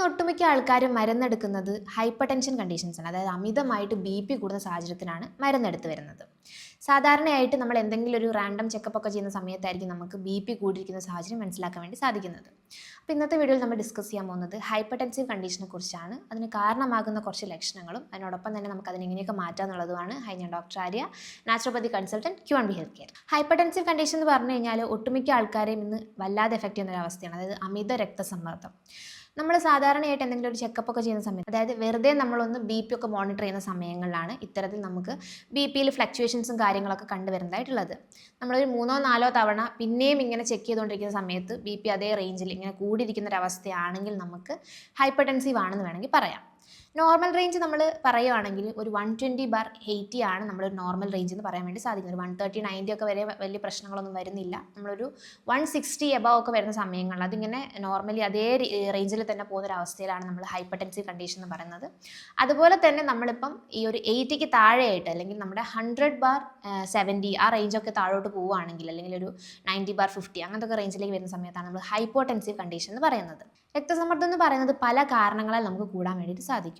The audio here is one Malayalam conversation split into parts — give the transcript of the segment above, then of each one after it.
ഇന്ന് ഒട്ടുമിക്ക ആൾക്കാരും മരുന്നെടുക്കുന്നത് ഹൈപ്പർ ടെൻഷൻ കണ്ടീഷൻസാണ് അതായത് അമിതമായിട്ട് ബി പി കൂടുന്ന സാഹചര്യത്തിലാണ് മരുന്നെടുത്ത് വരുന്നത്. സാധാരണയായിട്ട് നമ്മൾ എന്തെങ്കിലും ഒരു റാൻഡം ചെക്കപ്പ് ഒക്കെ ചെയ്യുന്ന സമയത്തായിരിക്കും നമുക്ക് ബി പി കൂടിയിരിക്കുന്ന സാഹചര്യം മനസ്സിലാക്കാൻ വേണ്ടി സാധിക്കുന്നത്. അപ്പോൾ ഇന്നത്തെ വീഡിയോയിൽ നമ്മൾ ഡിസ്കസ് ചെയ്യാൻ പോകുന്നത് ഹൈപ്പർ ടെൻസീവ് കണ്ടീഷനെ കുറിച്ചാണ്. അതിന് കാരണമാകുന്ന കുറച്ച് ലക്ഷണങ്ങളും അതിനോടൊപ്പം തന്നെ നമുക്ക് അതിനെങ്ങനെയൊക്കെ മാറ്റാം എന്നുള്ളതുമാണ് ഹൈ ഞാൻ doctor Arya naturopathy consultant Q on B health care. Hypertensive condition എന്ന് പറഞ്ഞു കഴിഞ്ഞാൽ ഒട്ടുമിക്ക ആൾക്കാരെയും ഇന്ന് വല്ലാതെ എഫക്റ്റ് ചെയ്യുന്ന ഒരു അവസ്ഥയാണ്. അതായത് അമിത രക്തസമ്മർദ്ദം. നമ്മൾ സാധാരണയായിട്ട് എന്തെങ്കിലും ഒരു ചെക്കപ്പ് ഒക്കെ ചെയ്യുന്ന സമയത്ത് അതായത് വെറുതെ നമ്മളൊന്ന് ബി പി ഒക്കെ മോണിറ്റർ ചെയ്യുന്ന സമയങ്ങളിലാണ് ഇത്തരത്തിൽ നമുക്ക് ബി പിയിൽ ഫ്ലക്ച്വേഷൻസും കാര്യങ്ങളൊക്കെ കണ്ടുവരുന്നതായിട്ടുള്ളത് നമ്മളൊരു മൂന്നോ നാലോ തവണ പിന്നെയും ഇങ്ങനെ ചെക്ക് ചെയ്തുകൊണ്ടിരിക്കുന്ന സമയത്ത് ബി പി അതേ റേഞ്ചിൽ ഇങ്ങനെ കൂടിയിരിക്കുന്ന ഒരു അവസ്ഥയാണെങ്കിൽ നമുക്ക് ഹൈപ്പർ ടെൻസീവ് ആണെന്ന് വേണമെങ്കിൽ പറയാം. നോർമൽ റേഞ്ച് നമ്മൾ പറയുവാണെങ്കിൽ ഒരു വൺ ട്വന്റി ബാർ എയ്റ്റി ആണ് നമ്മൾ നോർമൽ റേഞ്ച് എന്ന് പറയാൻ വേണ്ടി സാധിക്കുന്നത്. വൺ തേർട്ടി നയന്റി ഒക്കെ വരെ വലിയ പ്രശ്നങ്ങളൊന്നും വരുന്നില്ല. നമ്മളൊരു വൺ സിക്സ്റ്റി എബവ് ഒക്കെ വരുന്ന സമയങ്ങളിൽ അതിങ്ങനെ നോർമലി അതേ റേഞ്ചിൽ തന്നെ പോകുന്ന ഒരു അവസ്ഥയിലാണ് നമ്മൾ ഹൈപ്പർ ടെൻസീവ് കണ്ടീഷൻ എന്ന് പറയുന്നത്. അതുപോലെ തന്നെ നമ്മളിപ്പം ഈ ഒരു എയ്റ്റിക്ക് താഴെയായിട്ട് അല്ലെങ്കിൽ നമ്മുടെ ഹൺഡ്രഡ് ബാർ സെവന്റി ആ റേഞ്ചൊക്കെ താഴോട്ട് പോവുകയാണെങ്കിൽ അല്ലെങ്കിൽ ഒരു നയന്റി ബാർ ഫിഫ്റ്റി അങ്ങനത്തെ ഒക്കെ റേഞ്ചിലേക്ക് വരുന്ന സമയത്താണ് നമ്മൾ ഹൈപ്പോ ടെൻസീവ് കണ്ടീഷൻ എന്ന് പറയുന്നത്. രക്തസമ്മർദ്ദം എന്ന് പറയുന്നത് പല കാരണങ്ങളാൽ നമുക്ക് കൂടാൻ വേണ്ടിയിട്ട് സാധിക്കും.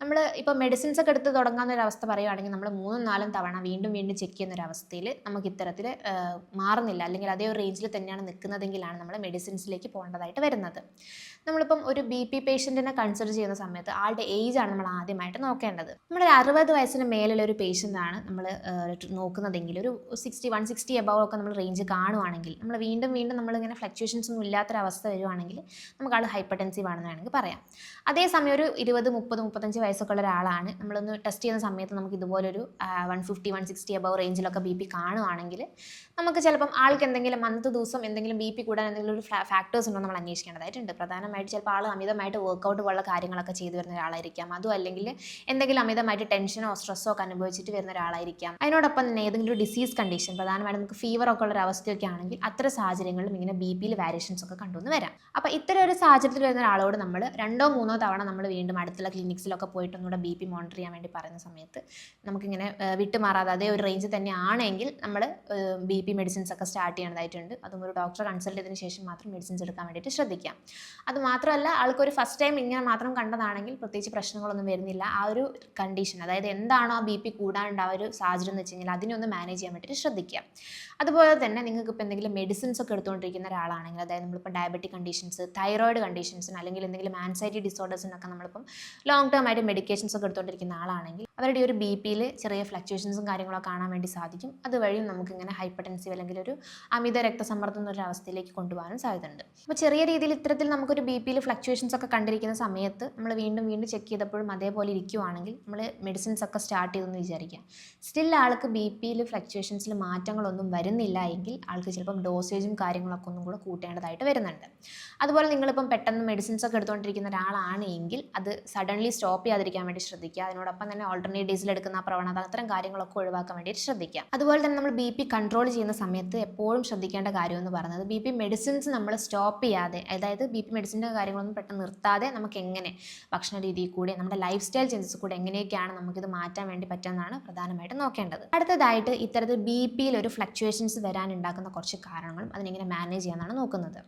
നമ്മൾ ഇപ്പോൾ മെഡിസിൻസ് ഒക്കെ എടുത്ത് തുടങ്ങാവുന്ന ഒരു അവസ്ഥ പറയുകയാണെങ്കിൽ നമ്മൾ മൂന്നും നാലും തവണ വീണ്ടും വീണ്ടും ചെക്ക് ചെയ്യുന്ന ഒരു അവസ്ഥയിൽ നമുക്ക് ഇത്തരത്തിൽ മാറുന്നില്ല. അല്ലെങ്കിൽ അതേ ഒരു റേഞ്ചിൽ തന്നെയാണ് നിൽക്കുന്നതെങ്കിലാണ് നമ്മൾ മെഡിസിൻസിലേക്ക് പോകേണ്ടതായിട്ട് വരുന്നത്. നമ്മളിപ്പം ഒരു ബി പി പേഷ്യന്റിനെ കൺസിഡർ ചെയ്യുന്ന സമയത്ത് ആളുടെ ഏജ് ആണ് നമ്മൾ ആദ്യമായിട്ട് നോക്കേണ്ടത്. നമ്മളൊരു അറുപത് വയസ്സിന് മേലുള്ള ഒരു പേഷ്യന്റ് ആണ് നമ്മൾ നോക്കുന്നതെങ്കിൽ ഒരു സിക്സ്റ്റി വൺ സിക്സ്റ്റി എബവ് ഒക്കെ നമ്മൾ റേഞ്ച് കാണുവാണെങ്കിൽ നമ്മൾ വീണ്ടും വീണ്ടും നമ്മളിങ്ങനെ ഫ്ലക്ച്വേഷൻസ് ഒന്നും ഇല്ലാത്തൊരവസ്ഥ വരുവാണെങ്കിൽ നമുക്ക് ആൾ ഹൈപ്പർ ടെൻസീവ് ആണെന്ന് വേണമെങ്കിൽ പറയാം. അതേസമയം ഒരു ഇരുപത് മുപ്പത് മുപ്പത്തഞ്ച് വയസ്സൊക്കെ ഉള്ള ഒരാളാണ്. നമ്മളൊന്ന് ടെസ്റ്റ് ചെയ്യുന്ന സമയത്ത് നമുക്ക് ഇതുപോലൊരു one fifty one sixty above റേഞ്ചിലൊക്കെ B P കാണുവാണെങ്കിൽ നമുക്ക് ചിലപ്പം ആൾക്ക് എന്തെങ്കിലും അന്നത്തെ ദിവസം എന്തെങ്കിലും ബി പി കൂടാൻ എന്തെങ്കിലും ഒരു ഫാക്ടേഴ്സ് ഉണ്ടോ നമ്മൾ അന്വേഷിക്കേണ്ടതായിട്ടുണ്ട്. പ്രധാനമായിട്ട് ചിലപ്പോൾ ആൾ അമിതമായിട്ട് വർക്ക്ഔട്ട് പോലുള്ള കാര്യങ്ങളൊക്കെ ചെയ്തു വരുന്ന ഒരാളായിരിക്കാം. അതും അല്ലെങ്കിൽ എന്തെങ്കിലും അമിതമായിട്ട് ടെൻഷനോ സ്ട്രെസ്സോ ഒക്കെ അനുഭവിച്ചിട്ട് വരുന്ന ഒരാളായിരിക്കാം. അതിനോടൊപ്പം തന്നെ ഏതെങ്കിലും ഒരു ഡിസീസ് കണ്ടീഷൻ പ്രധാനമായിട്ട് നമുക്ക് ഫീവർ ഒക്കെ ഉള്ള ഒരു അവസ്ഥയൊക്കെ ആണെങ്കിൽ അത്തരം സാഹചര്യങ്ങളിലും ഇങ്ങനെ ബി പിയിൽ വാരിയേഷൻസ് ഒക്കെ കണ്ടുവന്ന് വരാം. അപ്പോൾ ഇത്തരം ഒരു സാഹചര്യത്തിൽ വരുന്ന ഒരാളോട് നമ്മൾ രണ്ടോ മൂന്നോ തവണ നമ്മൾ വീണ്ടും അടുത്തുള്ള ക്ലിനിക്സിലൊക്കെ പോയിട്ട് ഒന്നുകൂടെ ബി പി മോണിറ്റർ ചെയ്യാൻ വേണ്ടി പറയുന്ന സമയത്ത് നമുക്കിങ്ങനെ വിട്ടുമാറാതെ അതേ ഒരു റേഞ്ച് തന്നെ ആണെങ്കിൽ നമ്മൾ ബി പി മെഡിസിൻസ് ഒക്കെ സ്റ്റാർട്ട് ചെയ്യേണ്ടതായിട്ടുണ്ട്. അതും ഒരു ഡോക്ടറെ കൺസൾട്ട് ചെയ്തതിന് ശേഷം മാത്രം മെഡിസിൻസ് എടുക്കാൻ വേണ്ടിയിട്ട് ശ്രദ്ധിക്കാം. അത് മാത്രമല്ല ആൾക്കൊരു ഫസ്റ്റ് ടൈം ഇങ്ങനെ മാത്രം കണ്ടതാണെങ്കിൽ പ്രത്യേകിച്ച് പ്രശ്നങ്ങളൊന്നും വരുന്നില്ല. ആ ഒരു കണ്ടീഷൻ അതായത് എന്താണോ ആ ബി പി കൂടാനുള്ള ആ ഒരു സാഹചര്യം എന്ന് വെച്ച് കഴിഞ്ഞാൽ അതിനെ ഒന്ന് മാനേജ് ചെയ്യാൻ വേണ്ടിയിട്ട് ശ്രദ്ധിക്കുക അതുപോലെ തന്നെ നിങ്ങൾക്ക് ഇപ്പോൾ എന്തെങ്കിലും മെഡിസിൻസ് ഒക്കെ എടുത്തുകൊണ്ടിരിക്കുന്ന ഒരാളാണെങ്കിൽ അതായത് നമ്മളിപ്പോൾ ഡയബറ്റിക് കണ്ടീഷൻസ് തൈറോയിഡ് കണ്ടീഷൻസിന് അല്ലെങ്കിൽ എന്തെങ്കിലും ആൻസൈറ്റി ഡിസോർഡേഴ്സിനൊക്കെ നമ്മളിപ്പം ലോങ് ടേം ആയിട്ട് മെഡിക്കേഷൻസ് ഒക്കെ എടുത്തുകൊണ്ടിരിക്കുന്ന ആളാണെങ്കിൽ അവരുടെ ഒരു ബി പിയിൽ ചെറിയ ഫ്ലക്ച്വേഷൻസും കാര്യങ്ങളൊക്കെ കാണാൻ വേണ്ടി സാധിക്കും. അതുവഴിയും നമുക്ക് ഇങ്ങനെ ഹൈപ്പർ ടെൻസീവ് അല്ലെങ്കിൽ ഒരു അമിത രക്തസമ്മർദ്ദം എന്നൊരു അവസ്ഥയിലേക്ക് കൊണ്ടുപോകാനും സാധ്യതയുണ്ട്. അപ്പോൾ ചെറിയ രീതിയിൽ ഇത്തരത്തിൽ നമുക്കൊരു ബി പിയിൽ ഫ്ലക്ച്വേഷൻസ് ഒക്കെ കണ്ടിരിക്കുന്ന സമയത്ത് നമ്മൾ വീണ്ടും വീണ്ടും ചെക്ക് ചെയ്തപ്പോഴും അതേപോലെ ഇരിക്കുവാണെങ്കിൽ നമ്മൾ മെഡിസിൻസ് ഒക്കെ സ്റ്റാർട്ട് ചെയ്തെന്ന് വിചാരിക്കാം സ്റ്റിൽ ആൾക്ക് ബി പിയിൽ ഫ്ലക്ച്വേഷൻസിൽ മാറ്റങ്ങളൊന്നും വരുന്നില്ല എങ്കിൽ ആൾക്ക് ചിലപ്പം ഡോസേജും കാര്യങ്ങളൊക്കെ ഒന്നും കൂടെ കൂട്ടേണ്ടതായിട്ട് വരുന്നുണ്ട്. അതുപോലെ നിങ്ങളിപ്പം പെട്ടെന്ന് മെഡിസിൻസ് ഒക്കെ എടുത്തുകൊണ്ടിരിക്കുന്ന ഒരാളാണ് എങ്കിൽ അത് സഡൻലി സ്റ്റോപ്പ് ചെയ്യാതിരിക്കാൻ വേണ്ടി ശ്രദ്ധിക്കുക. അതിനോടൊപ്പം തന്നെ ഓൾട്ടർനേറ്റ് ഡേയ്സിൽ എടുക്കുന്ന പ്രവണത അത്തരം കാര്യങ്ങളൊക്കെ ഒഴിവാക്കാൻ വേണ്ടിയിട്ട് ശ്രദ്ധിക്കുക. അതുപോലെ തന്നെ നമ്മൾ ബി പി കൺട്രോൾ ചെയ്യുന്ന സമയത്ത് എപ്പോഴും ശ്രദ്ധിക്കേണ്ട കാര്യം എന്ന് പറയുന്നത് ബി പി മെഡിസിൻസ് നമ്മൾ സ്റ്റോപ്പ് ചെയ്യാതെ അതായത് ബി പി മെഡിസിന്റെ കാര്യങ്ങളൊന്നും പെട്ടെന്ന് നിർത്താതെ നമുക്ക് എങ്ങനെ ഭക്ഷണ രീതിയിൽ കൂടി നമ്മുടെ ലൈഫ് സ്റ്റൈൽ ചേഞ്ചസ് കൂടെ എങ്ങനെയൊക്കെയാണ് നമുക്കിത് മാറ്റാൻ വേണ്ടി പറ്റുമെന്നാണ് പ്രധാനമായിട്ടും നോക്കേണ്ടത്. അടുത്തതായിട്ട് ഇത്തരത്തിൽ ബി പിയിൽ ഒരു ഫ്ലക്ച്വേഷൻസ് വരാനുണ്ടാക്കുന്ന കുറച്ച് കാരണങ്ങളും അതിനെങ്ങനെ മാനേജ് ചെയ്യാനാണ് നോക്കുന്നത്.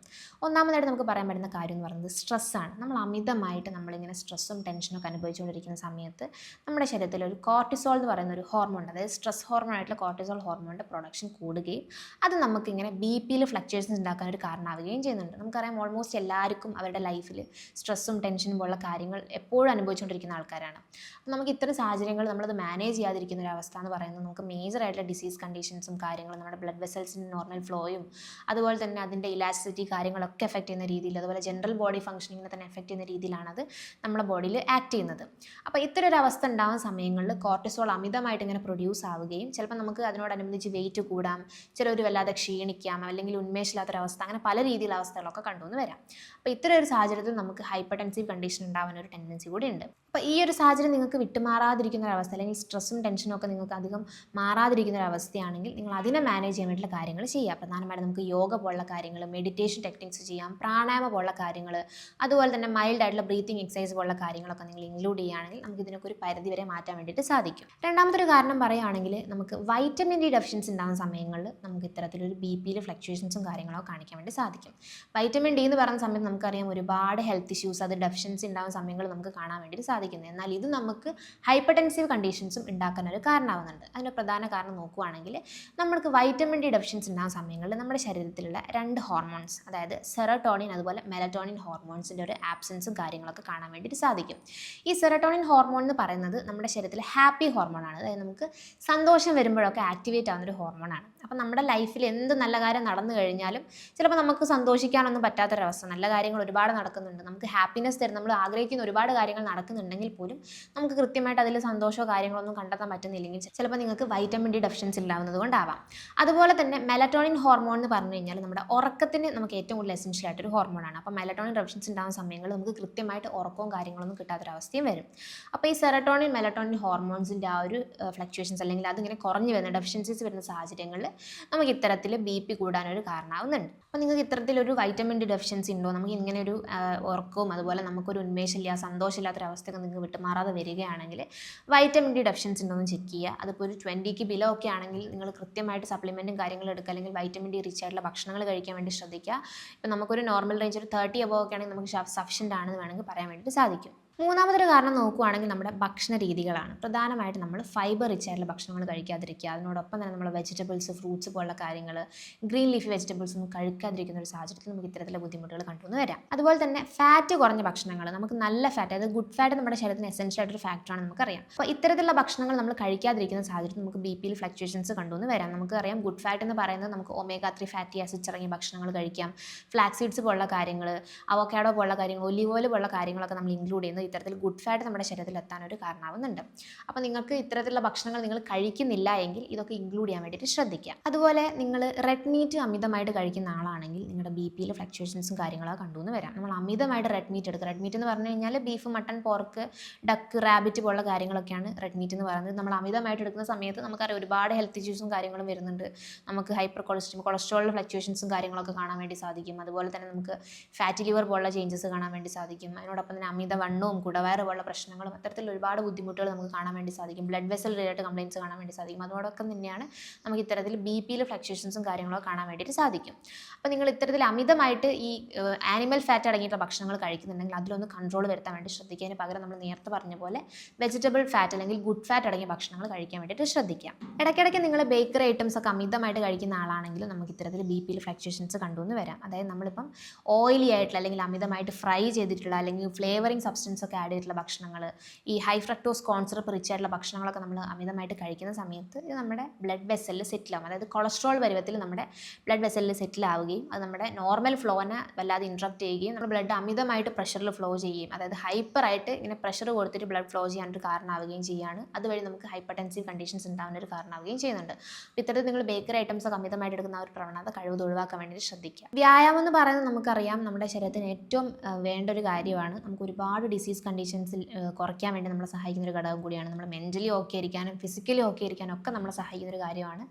ഒന്നാമതായിട്ട് നമുക്ക് പറയാൻ പറ്റുന്ന കാര്യം എന്ന് പറയുന്നത് സ്ട്രെസ്സാണ് നമ്മൾ അമിതമായിട്ട് നമ്മളിങ്ങനെ സ്ട്രെസ്സും ടെൻഷനും ഒക്കെ അനുഭവിച്ചുകൊണ്ടിരിക്കുന്ന സമയത്ത് നമ്മുടെ ശരീരത്തിൽ ഒരു കോർട്ടിസോൾ എന്ന് പറയുന്ന ഒരു ഹോർമോൺ അതായത് സ്ട്രെസ് ഹോർമോൺ ആയിട്ടുള്ള കോർട്ടിസോൾ ഹോർമോണിന്റെ പ്രൊഡക്ഷൻ കൂടുകയും അത് നമുക്കിങ്ങനെ ബി പിയിൽ ഫ്ലക്ച്വേഷൻസ് ഉണ്ടാക്കാൻ ഒരു കാരണമാവുകയും ചെയ്യുന്നുണ്ട്. നമുക്കറിയാം ഓൾമോസ്റ്റ് എല്ലാവർക്കും അവരുടെ ലൈഫിൽ സ്ട്രെസ്സും ടെൻഷനും പോലുള്ള കാര്യങ്ങൾ എപ്പോഴും അനുഭവിച്ചുകൊണ്ടിരിക്കുന്ന ആൾക്കാരാണ്. അപ്പോൾ നമുക്ക് ഇത്തരം സാഹചര്യങ്ങൾ നമ്മളത് മാനേജ് ചെയ്യാതിരിക്കുന്ന ഒരു അവസ്ഥ എന്ന് പറയുന്നത് നമുക്ക് മേജർ ആയിട്ടുള്ള ഡിസീസ് കണ്ടീഷൻസും കാര്യങ്ങളും നമ്മുടെ ബ്ലഡ് വെസൽസിന്റെ നോർമൽ ഫ്ലോയും അതുപോലെ തന്നെ അതിന്റെ ഇലാസ്റ്റിസിറ്റി കാര്യങ്ങളൊക്കെ എഫക്റ്റ് ചെയ്യുന്ന രീതിയിൽ അതുപോലെ ജനറൽ ബോഡി ഫംഗ്ഷനിങ്ങിനെ തന്നെ എഫക്റ്റ് ചെയ്യുന്ന രീതിയിലാണ് അത് നമ്മുടെ ബോഡിയിൽ ആക്ട് ചെയ്യുന്നത്. അപ്പോൾ ഇത്തരം അവസ്ഥ ഉണ്ടാകുന്ന സമയങ്ങളിൽ കോർട്ടിസോൾ അമിതമായിട്ട് ഇങ്ങനെ പ്രൊഡ്യൂസ് ആവുകയും ചിലപ്പോൾ നമുക്ക് അതിനോടനുബന്ധിച്ച് വെയിറ്റ് കൂടാം ചിലർ വല്ലാതെ ക്ഷീണിക്കാം അല്ലെങ്കിൽ ഉന്മേഷമില്ലാത്തൊരവസ്ഥ അങ്ങനെ പല രീതിയിലുള്ള അവസ്ഥകളൊക്കെ കണ്ടുവന്ന് വരാം. അപ്പോൾ ഇത്തരം ഒരു സാഹചര്യത്തിൽ നമുക്ക് ഹൈപ്പർ ടെൻസീവ് കണ്ടീഷൻ ഉണ്ടാവാൻ ഒരു ടെൻഡൻസി കൂടി ഉണ്ട്. അപ്പോൾ ഈ ഒരു സാഹചര്യം നിങ്ങൾക്ക് വിട്ടുമാറാതിരിക്കുന്ന ഒരു അവസ്ഥ അല്ലെങ്കിൽ സ്ട്രെസ്സും ടെൻഷനും ഒക്കെ നിങ്ങൾക്ക് അധികം മാറാതിരിക്കുന്ന ഒരു അവസ്ഥയാണെങ്കിൽ നിങ്ങൾ അതിനെ മാനേജ് ചെയ്യാൻ വേണ്ടിയിട്ടുള്ള കാര്യങ്ങൾ ചെയ്യുക. പ്രധാനമായിട്ടും നമുക്ക് യോഗ പോലുള്ള കാര്യങ്ങൾ മെഡിറ്റേഷൻ ടെക്നിക്സ് ചെയ്യാം പ്രാണായാമ പോലുള്ള കാര്യങ്ങൾ അതുപോലെ തന്നെ മൈൽഡ് ആയിട്ടുള്ള ബ്രീത്തിങ് എക്സസൈസ് പോലുള്ള കാര്യങ്ങളൊക്കെ നിങ്ങൾ ഇൻക്ലൂഡ് ചെയ്യുകയാണെങ്കിൽ നമുക്ക് ഇതിനൊക്കെ ഒരു പരിധി വരെ മാറ്റാൻ വേണ്ടിയിട്ട് സാധിക്കും. രണ്ടാമത്തെ ഒരു കാരണം പറയുകയാണെങ്കിൽ നമുക്ക് വൈറ്റമിൻ ഡി ഡെഫിഷ്യൻസ് ഉണ്ടാകുന്ന സമയങ്ങളിൽ നമുക്ക് ഇത്തരത്തിലൊരു ബി പിയിൽ ഫ്ലക്ച്വേഷൻസും കാര്യങ്ങളോ കാണിക്കാൻ വേണ്ടി സാധിക്കും. വൈറ്റമിൻ ഡി എന്ന് പറയുന്ന സമയത്ത് നമുക്കറിയാം ഒരുപാട് ഹെൽത്ത് ഇഷ്യൂസ് അത് ഡെഫിഷ്യൻസി ഉണ്ടാകുന്ന സമയങ്ങൾ നമുക്ക് കാണാൻ വേണ്ടിയിട്ട് സാധിക്കുന്നത് എന്നാൽ ഇത് നമുക്ക് ഹൈപ്പർടെൻസീവ് കണ്ടീഷൻസും ഉണ്ടാക്കാൻ ഒരു കാരണമാവുന്നുണ്ട്. അതിന്റെ പ്രധാന കാരണം നോക്കുകയാണെങ്കിൽ നമുക്ക് വൈറ്റമിൻ ഡി ഡെഫിഷ്യൻസ് ഉണ്ടാകുന്ന സമയങ്ങളിൽ നമ്മുടെ ശരീരത്തിലുള്ള രണ്ട് ഹോർമോൺസ് അതായത് സെറട്ടോണിൻ അതുപോലെ മെലറ്റോണിൻ ഹോർമോൺസിന്റെ ഒരു ആബ്സൻസും കാര്യങ്ങളൊക്കെ കാണാൻ വേണ്ടിയിട്ട് സാധിക്കും. ഈ സെറട്ടോണിൻ ഹോർമോൺ എന്ന് പറയുന്നത് നമ്മുടെ ശരീരത്തിലെ ഹാപ്പി ഹോർമോൺ ആണ്. അതായത് നമുക്ക് സന്തോഷം വരുമ്പോഴൊക്കെ ആക്ടിവേറ്റ് ആവുന്ന ഒരു ഹോർമോണാണ് അപ്പോൾ നമ്മുടെ ലൈഫിൽ എന്ത് നല്ല കാര്യം നടന്നു കഴിഞ്ഞാലും ചിലപ്പോൾ നമുക്ക് സന്തോഷിക്കാനൊന്നും പറ്റാത്തൊരവസ്ഥ. നല്ല കാര്യങ്ങൾ ഒരുപാട് നടക്കുന്നുണ്ട്. നമുക്ക് ഹാപ്പിനെസ് തരും നമ്മൾ ആഗ്രഹിക്കുന്ന ഒരുപാട് കാര്യങ്ങൾ നടക്കുന്നുണ്ടെങ്കിൽ പോലും നമുക്ക് കൃത്യമായിട്ട് അതിൽ സന്തോഷമോ കാര്യങ്ങളൊന്നും കണ്ടെത്താൻ പറ്റുന്നില്ലെങ്കിൽ ചിലപ്പോൾ നിങ്ങൾക്ക് വൈറ്റമിൻ ഡി ഡെഫിഷ്യൻസി ഉണ്ടാവുന്നത് കൊണ്ടാവാം അതുപോലെ തന്നെ മെലറ്റോണിൻ ഹോർമോൺ എന്ന് പറഞ്ഞു കഴിഞ്ഞാൽ നമ്മുടെ ഉറക്കത്തിന് നമുക്ക് ഏറ്റവും കൂടുതൽ എസെൻഷ്യൽ ആയിട്ടൊരു ഹോർമോണാണ് അപ്പോൾ മെലറ്റോണിൻ ഡെഫിഷ്യൻസി ഉണ്ടാകുന്ന സമയങ്ങളിൽ നമുക്ക് കൃത്യമായിട്ട് ഉറക്കവും കാര്യങ്ങളൊന്നും കിട്ടാത്തൊരവസ്ഥയും വരും. അപ്പോൾ ഈ സെറട്ടോണിൻ മെലറ്റോണിൻ ഹോർമോൺസിന്റെ ആ ഒരു ഫ്ലക്ച്വേഷൻസ് അല്ലെങ്കിൽ അതിങ്ങനെ കുറഞ്ഞു വരുന്ന ഡെഫിഷ്യൻസീസ് വരുന്ന സാഹചര്യങ്ങളിൽ നമുക്ക് ഇത്തരത്തിൽ ബി പി കൂടാനൊരു കാരണമാവുന്നുണ്ട്. അപ്പോൾ നിങ്ങൾക്ക് ഇത്തരത്തിലൊരു വൈറ്റമിൻ ഡി ഡെഫിഷ്യൻസി ഉണ്ടോ? നമുക്ക് ഇങ്ങനെ ഒരു ഉറക്കവും അതുപോലെ നമുക്കൊരു ഉന്മേഷമില്ല സന്തോഷമില്ലാത്തൊരവസ്ഥയൊക്കെ നിങ്ങൾക്ക് വിട്ടുമാറാതെ വരികയാണെങ്കിൽ വൈറ്റമിൻ ഡി ഡെഫിഷ്യൻസി ഉണ്ടോ എന്ന് ചെക്ക് ചെയ്യുക. അതിപ്പോൾ ഒരു ട്വന്റിക്ക് ബിലോ ഒക്കെ ആണെങ്കിൽ നിങ്ങൾ കൃത്യമായിട്ട് സപ്ലിമെന്റും കാര്യങ്ങളും എടുക്കുക. അല്ലെങ്കിൽ വൈറ്റമിൻ ഡി റിച്ച് ആയിട്ടുള്ള ഭക്ഷണങ്ങൾ കഴിക്കാൻ വേണ്ടി ശ്രദ്ധിക്കുക. ഇപ്പോൾ നമുക്കൊരു നോർമൽ റേഞ്ച് ഒരു തേർട്ടി അബോ ഒക്കെ ആണെങ്കിൽ നമുക്ക് സഫിഷ്യന്റ് ആണെന്ന് വേണമെങ്കിൽ പറയാൻ വേണ്ടിയിട്ട് സാധിക്കും. മൂന്നാമതൊരു കാരണം നോക്കുകയാണെങ്കിൽ നമ്മുടെ ഭക്ഷണ രീതികളാണ്. പ്രധാനമായിട്ട് നമ്മൾ ഫൈബർ റിച്ച് ആയിട്ടുള്ള ഭക്ഷണങ്ങൾ കഴിക്കാതിരിക്കുക. അതിനോടൊപ്പം തന്നെ നമ്മൾ വെജിറ്റബിൾസ് ഫ്രൂട്ട്സ് പോലുള്ള കാര്യങ്ങൾ ഗ്രീൻ ലീഫ് വെജിറ്റബിൾസ് ഒന്നും കഴിക്കാതിരിക്കുന്ന ഒരു സാഹചര്യത്തിൽ നമുക്ക് ഇത്തരത്തിലുള്ള ബുദ്ധിമുട്ടുകൾ കണ്ടുവന്ന് വരാം. അതുപോലെ തന്നെ ഫാറ്റ് കുറഞ്ഞ ഭക്ഷണങ്ങൾ നമുക്ക് നല്ല ഫാറ്റ് അതായത് ഗുഡ് ഫാറ്റ് നമ്മുടെ ശരീരത്തിന് എസെൻഷ്യൽ ആയിട്ടൊരു ഫാക്ടറാണ് നമുക്കറിയാം. അപ്പോൾ ഇത്തരത്തിലുള്ള ഭക്ഷണങ്ങൾ നമ്മൾ കഴിക്കാതിരിക്കുന്ന സാഹചര്യത്തിൽ നമുക്ക് ബി പിയിൽ ഫ്ലക്ച്വേഷൻസ് കണ്ടുവന്ന് വരാം. നമുക്കറിയാം ഗുഡ് ഫാറ്റ് എന്ന് പറയുന്നത് നമുക്ക് ഒമേഗ ത്രീ ഫാറ്റി ആസിഡ്സ് ഇറങ്ങിയ ഭക്ഷണങ്ങൾ കഴിക്കാം. ഫ്ലാക്സീഡ്സ് പോലുള്ള കാര്യങ്ങൾ അവക്കാഡോ പോലുള്ള കാര്യങ്ങൾ ഒലിവ് പോലുള്ള കാര്യങ്ങളൊക്കെ നമ്മൾ ഇൻക്ലൂഡ് ചെയ്യുന്നത് ഇത്തരത്തിൽ ഗുഡ് ഫാറ്റ് നമ്മുടെ ശരീരത്തിൽ എത്താൻ ഒരു കാരണമാവുന്നുണ്ട്. അപ്പോൾ നിങ്ങൾക്ക് ഇത്തരത്തിലുള്ള ഭക്ഷണങ്ങൾ നിങ്ങൾ കഴിക്കുന്നില്ല എങ്കിൽ ഇതൊക്കെ ഇൻക്ലൂഡ് ചെയ്യാൻ വേണ്ടിയിട്ട് ശ്രദ്ധിക്കുക. അതുപോലെ നിങ്ങൾ റെഡ് മീറ്റ് അമിതമായിട്ട് കഴിക്കുന്ന ആളാണെങ്കിൽ നിങ്ങളുടെ ബി പിയിൽ ഫ്ലക്ച്വേഷൻസും കാര്യങ്ങളൊക്കെ കണ്ടുവന്ന് വരാം. നമ്മൾ അമിതമായിട്ട് റെഡ് മീറ്റ് എടുക്കുക. റെഡ് മീറ്റ് എന്ന് പറഞ്ഞു കഴിഞ്ഞാൽ beef mutton pork duck rabbit പോലുള്ള കാര്യങ്ങളൊക്കെയാണ് റെഡ് മീറ്റ് എന്ന് പറയുന്നത്. നമ്മൾ അമിതമായിട്ട് എടുക്കുന്ന സമയത്ത് നമുക്കറിയാം ഒരുപാട് ഹെൽത്ത് ഇഷ്യൂസും കാര്യങ്ങളും വരുന്നുണ്ട്. നമുക്ക് ഹൈപ്പർ കൊളസ്ട്രോൾ കൊളസ്ട്രോളിന്റെ ഫ്ലക്ച്വേഷൻസും കാര്യങ്ങളൊക്കെ കാണാൻ വേണ്ടി സാധിക്കും. അതുപോലെ തന്നെ നമുക്ക് ഫാറ്റി ലിവർ പോലുള്ള ചേഞ്ചസ് കാണാൻ വേണ്ടി സാധിക്കും. അതിനോടൊപ്പം തന്നെ അമിത വണ്ണവും കുടവയറ് പോലുള്ള പ്രശ്നങ്ങളും അത്തരത്തിൽ ഒരുപാട് ബുദ്ധിമുട്ടുകൾ നമുക്ക് കാണാൻ വേണ്ടി സാധിക്കും. ബ്ലഡ് വെസൽ റിലേറ്റഡ് കംപ്ലയിൻസ് കാണാൻ വേണ്ടി സാധിക്കും. അതോടൊപ്പം തന്നെയാണ് നമുക്ക് ഇത്തരത്തിൽ ബി പിയിൽ ഫ്ലക്ച്വേഷൻസും കാര്യങ്ങളൊക്കെ കാണാൻ വേണ്ടിയിട്ട് സാധിക്കും. അപ്പോൾ നിങ്ങൾ ഇത്തരത്തിൽ അമിതമായിട്ട് ഈ ആനിമൽ ഫാറ്റ് അടങ്ങിയിട്ടുള്ള ഭക്ഷണങ്ങൾ കഴിക്കുന്നുണ്ടെങ്കിൽ അതിലൊന്ന് കൺട്രോൾ വരുത്താൻ വേണ്ടി ശ്രദ്ധിക്കുന്നതിന് പകരം നമ്മൾ നേരത്തെ പറഞ്ഞ പോലെ വെജിറ്റബിൾ ഫാറ്റ് അല്ലെങ്കിൽ ഗുഡ് ഫാറ്റ് അടങ്ങിയ ഭക്ഷണങ്ങൾ കഴിക്കാൻ വേണ്ടിയിട്ട് ശ്രദ്ധിക്കാം ഇടയ്ക്കിടയ്ക്ക് നിങ്ങൾ ബേക്കറി ഐറ്റംസ് ഒക്കെ അമിതമായിട്ട് കഴിക്കുന്ന ആളാണെങ്കിൽ നമുക്ക് ഇത്തരത്തിൽ ബി പിയിൽ ഫ്ലക്ച്വേഷൻസ് കണ്ടുവന്ന് വരാം. അതായത് നമ്മളിപ്പം ഓയിലി ആയിട്ടുള്ള അല്ലെങ്കിൽ അമിതമായിട്ട് ഫ്രൈ ചെയ്തിട്ടുള്ള അല്ലെങ്കിൽ ഫ്ലേവറിങ് സബ്സ്റ്റൻസ് ഒക്കെ ആഡ് ചെയ്തിട്ടുള്ള ഭക്ഷണങ്ങൾ ഈ ഹൈ ഫ്രക്ടോസ് കോൺസെപ്റ്റ് റിച്ച് ആയിട്ടുള്ള ഭക്ഷണങ്ങളൊക്കെ നമ്മൾ അമിതമായിട്ട് കഴിക്കുന്ന സമയത്ത് ഇത് നമ്മുടെ ബ്ലഡ് വെസലിൽ സെറ്റിൽ ആവും. അതായത് കൊളസ്ട്രോൾ പരുവത്തിൽ നമ്മുടെ ബ്ലഡ് വെസലിൽ സെറ്റിൽ ആവുകയും അത് നമ്മുടെ നോർമൽ ഫ്ലോനെ വല്ലാതെ ഇൻട്രപ്റ്റ് ചെയ്യുകയും നമ്മുടെ ബ്ലഡ് അമിതമായിട്ട് പ്രഷറിൽ ഫ്ലോ ചെയ്യുകയും അതായത് ഹൈപ്പർ ആയിട്ട് ഇങ്ങനെ പ്രഷർ കൊടുത്തിട്ട് ബ്ലഡ് ഫ്ലോ ചെയ്യാനൊരു കാരണമാവുകയും ചെയ്യുകയാണ് അതുവഴി നമുക്ക് ഹൈപ്പർ ടെൻസീവ് കണ്ടീഷൻസ് ഉണ്ടാകുന്ന ഒരു കാരണമാവുകയും ചെയ്യുന്നുണ്ട്. അപ്പോൾ ഇത്തരത്തിൽ നിങ്ങൾ ബേക്കറി ഐറ്റംസ് ഒക്കെ അമിതമായിട്ട് എടുക്കുന്ന ഒരു പ്രവണത കഴിവ് ഒഴിവാക്കാൻ വേണ്ടി ശ്രദ്ധിക്കുക. വ്യായാമം എന്ന് പറയുന്നത് നമുക്കറിയാം നമ്മുടെ ശരീരത്തിന് ഏറ്റവും വേണ്ട ഒരു കാര്യമാണ്. നമുക്ക് ഒരുപാട് ഡിസീസ് കണ്ടീഷൻസിൽ കുറയ്ക്കാൻ വേണ്ടി നമ്മളെ സഹായിക്കുന്ന ഒരു ഘടകം കൂടിയാണ്. നമ്മൾ മെന്റലി ഓക്കെ ഇരിക്കാനും ഫിസിക്കലി ഓക്കെ ഇരിക്കാനും ഒക്കെ നമ്മളെ സഹായിക്കുന്ന ഒരു കാര്യമാണ്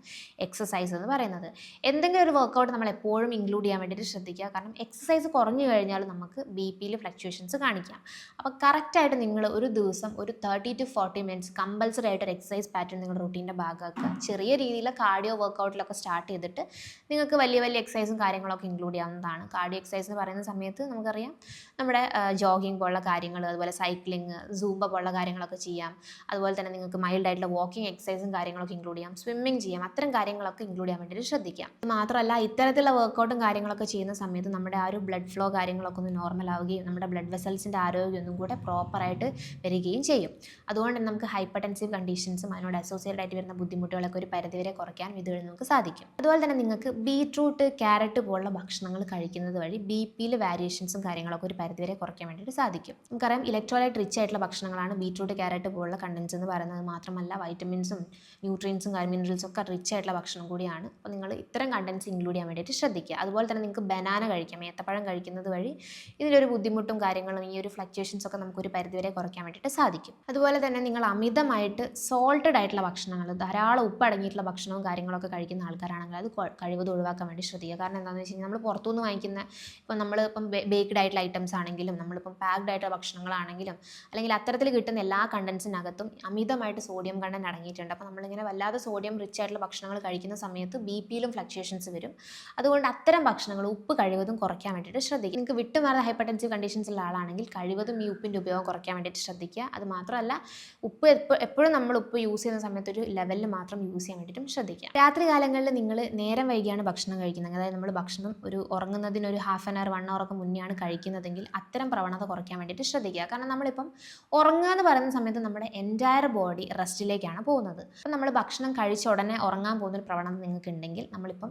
എക്സസൈസ് എന്ന് പറയുന്നത്. എന്തെങ്കിലും ഒരു വർക്കൗട്ട് നമ്മൾ എപ്പോഴും ഇൻക്ലൂഡ് ചെയ്യാൻ വേണ്ടിയിട്ട് ശ്രദ്ധിക്കുക. കാരണം എക്സസൈസ് കുറഞ്ഞു കഴിഞ്ഞാൽ നമുക്ക് ബി പിയിൽ ഫ്ലക്ച്വേഷൻസ് കാണിക്കാം. അപ്പോൾ കറക്റ്റായിട്ട് നിങ്ങൾ ഒരു ദിവസം ഒരു thirty to forty minutes compulsory ആയിട്ട് ഒരു എക്സസൈസ് പാറ്റേൺ നിങ്ങളുടെ റൂട്ടീന്റെ ഭാഗമാക്കുക. ചെറിയ രീതിയിൽ കാർഡിയോ വർക്കൗട്ടിലൊക്കെ സ്റ്റാർട്ട് ചെയ്തിട്ട് നിങ്ങൾക്ക് വലിയ വലിയ എക്സസൈസും കാര്യങ്ങളൊക്കെ ഇൻക്ലൂഡ് ചെയ്യാവുന്നതാണ്. കാർഡിയോ എക്സസൈസ് എന്ന് പറയുന്ന സമയത്ത് നമുക്കറിയാം നമ്മുടെ ജോഗിങ് പോലുള്ള കാര്യങ്ങൾ അതുപോലെ സൈക്ലിംഗ് സൂംബ പോലുള്ള കാര്യങ്ങളൊക്കെ ചെയ്യാം. അതുപോലെ തന്നെ നിങ്ങൾക്ക് മൈൽഡ് ആയിട്ടുള്ള വാക്കിംഗ് എക്സസൈസും കാര്യങ്ങളൊക്കെ ഇൻക്ലൂഡ് ചെയ്യാം. സ്വിമ്മിംഗ് ചെയ്യാം. അത്തരം കാര്യങ്ങളൊക്കെ ഇൻക്ലൂഡ് ചെയ്യാൻ വേണ്ടിയിട്ട് ശ്രദ്ധിക്കാം. മാത്രമല്ല ഇത്തരത്തിലുള്ള വർക്കൗട്ടും കാര്യങ്ങളൊക്കെ ചെയ്യുന്ന സമയത്ത് നമ്മുടെ ആ ഒരു ബ്ലഡ് ഫ്ലോ കാര്യങ്ങളൊക്കെ ഒന്ന് നോർമൽ ആവുകയും നമ്മുടെ ബ്ലഡ് വെസൽസിന്റെ ആരോഗ്യം ഒന്നും കൂടെ പ്രോപ്പറായിട്ട് വരികയും ചെയ്യും. അതുകൊണ്ട് നമുക്ക് ഹൈപ്പർ ടെൻസീവ് കണ്ടീഷൻസും അതിനോട് അസോസിയേറ്റഡ് ആയിട്ട് വരുന്ന ബുദ്ധിമുട്ടുകളൊക്കെ ഒരു പരിധിവരെ കുറയ്ക്കാൻ ഇതുവഴി നമുക്ക് സാധിക്കും. അതുപോലെ തന്നെ നിങ്ങൾക്ക് ബീട്രൂട്ട് ക്യാരറ്റ് പോലുള്ള ഭക്ഷണങ്ങൾ കഴിക്കുന്നത് വഴി ബി പിയിൽ വാരിയേഷൻസും കാര്യങ്ങളൊക്കെ ഒരു പരിധിവരെ കുറയ്ക്കാൻ വേണ്ടിയിട്ട് സാധിക്കും. നമുക്കറിയാം ഇലക്ട്രോലൈറ്റ് റിച്ച് ആയിട്ടുള്ള ഭക്ഷണങ്ങളാണ് ബീറ്റ്റൂട്ട് ക്യാരറ്റ് പോലുള്ള കണ്ടൻസ് എന്ന് പറയുന്നത് മാത്രമല്ല വൈറ്റമിൻസും ന്യൂട്രിയൻസും മിനറൽസും ഒക്കെ റിച്ച് ആയിട്ടുള്ള ഭക്ഷണം കൂടിയാണ്. അപ്പോൾ നിങ്ങൾ ഇത്തരം കണ്ടൻസ് ഇൻക്ലൂഡ് ചെയ്യാൻ വേണ്ടിയിട്ട് ശ്രദ്ധിക്കുക. അതുപോലെ തന്നെ നിങ്ങൾക്ക് ബനാന കഴിക്കാം ഏത്തപ്പഴം കഴിക്കുന്നത് വഴി ഇതിലൊരു ബുദ്ധിമുട്ടും കാര്യങ്ങളും ഈ ഒരു ഫ്ലക്ച്വേഷൻസ് ഒക്കെ നമുക്ക് ഒരു പരിധിവരെ കുറയ്ക്കാൻ വേണ്ടിയിട്ട് സാധിക്കും. അതുപോലെ തന്നെ നിങ്ങൾ അമിതമായിട്ട് സോൾട്ടഡ് ആയിട്ടുള്ള ഭക്ഷണങ്ങൾ ധാരാളം ഉപ്പ് അടങ്ങിയിട്ടുള്ള ഭക്ഷണവും കാര്യങ്ങളൊക്കെ കഴിക്കുന്ന ആൾക്കാരാണെങ്കിൽ അത് കഴിവതും ഒഴിവാക്കാൻ വേണ്ടി ശ്രദ്ധിക്കുക. കാരണം എന്താണെന്ന് വെച്ച് കഴിഞ്ഞാൽ നമ്മൾ പുറത്തുനിന്ന് വാങ്ങിക്കുന്ന ഇപ്പം നമ്മൾ ഇപ്പം ബേക്ക്ഡ് ആയിട്ടുള്ള ഐറ്റംസ് ആണെങ്കിലും നമ്മളിപ്പം പാക്ഡ് ആയിട്ടുള്ള ഭക്ഷണങ്ങൾ ഭക്ഷണങ്ങളാണെങ്കിലും അല്ലെങ്കിൽ അത്തരത്തിൽ കിട്ടുന്ന എല്ലാ കണ്ടൻസിനകത്തും അമിതമായിട്ട് സോഡിയം കണ്ടന്റ് അടങ്ങിയിട്ടുണ്ട്. അപ്പോൾ നമ്മളിങ്ങനെ വല്ലാതെ സോഡിയം റിച്ച് ആയിട്ടുള്ള ഭക്ഷണങ്ങൾ കഴിക്കുന്ന സമയത്ത് ബി പിയിലും ഫ്ലക്ച്വേഷൻസ് വരും. അതുകൊണ്ട് അത്തരം ഭക്ഷണങ്ങൾ ഉപ്പ് കഴിവതും കുറയ്ക്കാൻ വേണ്ടിയിട്ട് ശ്രദ്ധിക്കുക. നിങ്ങൾക്ക് വിട്ടുമാറുന്ന ഹൈപ്പർടെൻസീവ് കണ്ടീഷൻസ് ഉള്ള ആളാണെങ്കിൽ കഴിവതും ഈ ഉപ്പിന്റെ ഉപയോഗം കുറയ്ക്കാൻ വേണ്ടിയിട്ട് ശ്രദ്ധിക്കുക. അത് മാത്രമല്ല ഉപ്പ് എപ്പോഴും നമ്മൾ ഉപ്പ് യൂസ് ചെയ്യുന്ന സമയത്ത് ഒരു ലെവലിൽ മാത്രം യൂസ് ചെയ്യാൻ വേണ്ടിയിട്ടും ശ്രദ്ധിക്കുക. രാത്രി കാലങ്ങളിൽ നിങ്ങൾ നേരം വൈകിയാണ് ഭക്ഷണം കഴിക്കുന്നത്. അതായത് നമ്മൾ ഭക്ഷണം ഒരു ഉറങ്ങുന്നതിന് ഒരു half an hour one hour ഒക്കെ മുന്നെയാണ് കഴിക്കുന്നതെങ്കിൽ അത്തരം പ്രവണത കുറയ്ക്കാൻ വേണ്ടിയിട്ട് ശ്രദ്ധിക്കുക. കാരണം നമ്മളിപ്പം ഉറങ്ങുക എന്ന് പറയുന്ന സമയത്ത് നമ്മുടെ എന്റയർ ബോഡി റെസ്റ്റിലേക്കാണ് പോകുന്നത്. അപ്പം നമ്മൾ ഭക്ഷണം കഴിച്ച ഉടനെ ഉറങ്ങാൻ പോകുന്ന ഒരു പ്രവണത നിങ്ങൾക്ക് ഉണ്ടെങ്കിൽ നമ്മളിപ്പം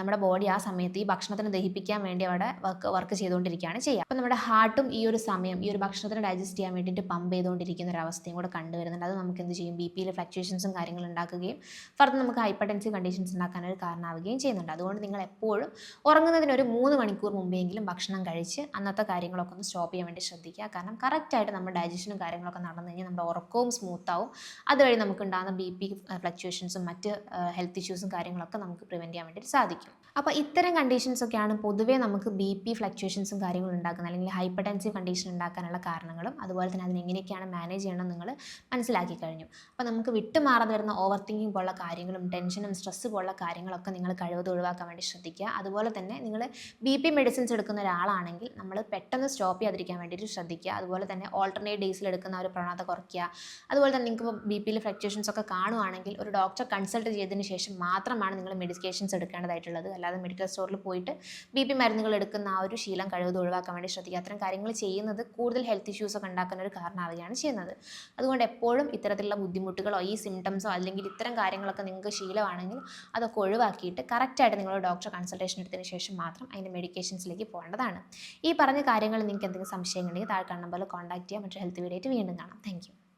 നമ്മുടെ ബോഡി ആ സമയത്ത് ഈ ഭക്ഷണത്തിന് ദഹിപ്പിക്കാൻ വേണ്ടി അവിടെ വർക്ക് വർക്ക് ചെയ്തുകൊണ്ടിരിക്കുകയാണ് ചെയ്യുക. അപ്പം നമ്മുടെ ഹാർട്ടും ഈ ഒരു സമയം ഈ ഒരു ഭക്ഷണത്തിന് ഡൈജസ്റ്റ് ചെയ്യാൻ വേണ്ടിയിട്ട് പമ്പ് ചെയ്തുകൊണ്ടിരിക്കുന്ന ഒരു അവസ്ഥയും കൂടെ കണ്ടുവരുന്നുണ്ട് അത് നമുക്ക് എന്ത് ചെയ്യും? ബി പിയിലെ ഫ്ലക്ച്വേഷൻസും കാര്യങ്ങളും ഉണ്ടാക്കുകയും ഫർദർ നമുക്ക് ഹൈപ്പർ ടെൻസി കണ്ടീഷൻസ് ഉണ്ടാക്കാനൊരു കാരണമാവുകയും ചെയ്യുന്നുണ്ട്. അതുകൊണ്ട് നിങ്ങൾ എപ്പോഴും ഉറങ്ങുന്നതിന് ഒരു മൂന്ന് മണിക്കൂർ മുമ്പെങ്കിലും ഭക്ഷണം കഴിച്ച് അന്നത്തെ കാര്യങ്ങളൊക്കെ ഒന്ന് സ്റ്റോപ്പ് ചെയ്യാൻ വേണ്ടി ശ്രദ്ധിക്കുക. കാരണം കറക്റ്റായിട്ട് നമ്മുടെ ഡൈജഷനും കാര്യങ്ങളൊക്കെ നടന്നു കഴിഞ്ഞാൽ നമ്മുടെ ഉറക്കവും സ്മൂത്ത് ആവും. അതുവഴി നമുക്ക് ഉണ്ടാകുന്ന ബി പി ഫ്ലക്ച്വേഷൻസും മറ്റ് ഹെൽത്ത് ഇഷ്യൂസും കാര്യങ്ങളൊക്കെ നമുക്ക് പ്രിവെന്റ് ചെയ്യാൻ വേണ്ടിയിട്ട് സാധിക്കും. അപ്പോൾ ഇത്തരം കണ്ടീഷൻസൊക്കെയാണ് പൊതുവേ നമുക്ക് ബി പി ഫ്ലക്ച്വേഷൻസും കാര്യങ്ങളും ഉണ്ടാക്കുന്നത്. അല്ലെങ്കിൽ ഹൈപ്പർടെൻസീവ് കണ്ടീഷൻ ഉണ്ടാക്കാനുള്ള കാരണങ്ങളും അതുപോലെ തന്നെ അതിനെങ്ങനെയൊക്കെയാണ് മാനേജ് ചെയ്യണം നിങ്ങൾ മനസ്സിലാക്കി കഴിഞ്ഞു. അപ്പോൾ നമുക്ക് വിട്ടുമാറാതെ വരുന്ന ഓവർ തിങ്കിങ് പോലുള്ള കാര്യങ്ങളും ടെൻഷനും സ്ട്രെസ് പോലുള്ള കാര്യങ്ങളൊക്കെ നിങ്ങൾ കഴിവത് ഒഴിവാക്കാൻ വേണ്ടി ശ്രദ്ധിക്കുക. അതുപോലെ തന്നെ നിങ്ങൾ ബി പി മെഡിസിൻസ് എടുക്കുന്ന ഒരാളാണെങ്കിൽ നമ്മൾ പെട്ടെന്ന് സ്റ്റോപ്പ് ചെയ്യാതിരിക്കാൻ വേണ്ടിയിട്ട് ശ്രദ്ധിക്കുക. അതുപോലെ തന്നെ ഓൾട്ടർനേറ്റ് ഡേയ്സിൽ എടുക്കുന്ന ഒരു പ്രവണത കുറയ്ക്കുക. അതുപോലെ തന്നെ നിങ്ങൾക്ക് ഇപ്പോൾ ബി പിയിൽ ഫ്ലക്ച്വേഷൻസ് ഒക്കെ കാണുവാണെങ്കിൽ ഒരു ഡോക്ടർ കൺസൾട്ട് ചെയ്തതിന് ശേഷം മാത്രമാണ് നിങ്ങൾ മെഡിക്കേഷൻസ് എടുക്കേണ്ടതായിട്ടുള്ളത്. അല്ലാതെ മെഡിക്കൽ സ്റ്റോറിൽ പോയിട്ട് ബി പി മരുന്നുകൾ എടുക്കുന്ന ആ ഒരു ശീലം കഴിവത് ഒഴിവാക്കാൻ വേണ്ടി ശ്രദ്ധിക്കുക. അത്തരം കാര്യങ്ങൾ ചെയ്യുന്നത് കൂടുതൽ ഹെൽത്ത് ഇഷ്യൂസ് ഒക്കെ ഉണ്ടാക്കുന്ന ഒരു കാരണമാവുകയാണ് ചെയ്യുന്നത്. അതുകൊണ്ട് എപ്പോഴും ഇത്തരത്തിലുള്ള ബുദ്ധിമുട്ടുകളോ ഈ സിംറ്റംസോ അല്ലെങ്കിൽ ഇത്തരം കാര്യങ്ങളൊക്കെ നിങ്ങൾക്ക് ശീലമാണെങ്കിൽ അതൊക്കെ ഒഴിവാക്കിയിട്ട് കറക്റ്റായിട്ട് നിങ്ങൾ ഡോക്ടറെ കൺസൾട്ടേഷൻ എടുത്തതിന് ശേഷം മാത്രം അതിന്റെ മെഡിക്കേഷൻസിലേക്ക് പോകേണ്ടതാണ്. ഈ പറഞ്ഞ കാര്യങ്ങൾ നിങ്ങൾക്ക് എന്തെങ്കിലും സംശയങ്ങളുണ്ടെങ്കിൽ താഴെ കാണുമ്പോൾ കോൺടാക്ട് ചെയ്യാം. മറ്റൊരു ഹെൽത്ത് വീഡിയോ ആയിട്ട് വീണ്ടും കാണാം. താങ്ക്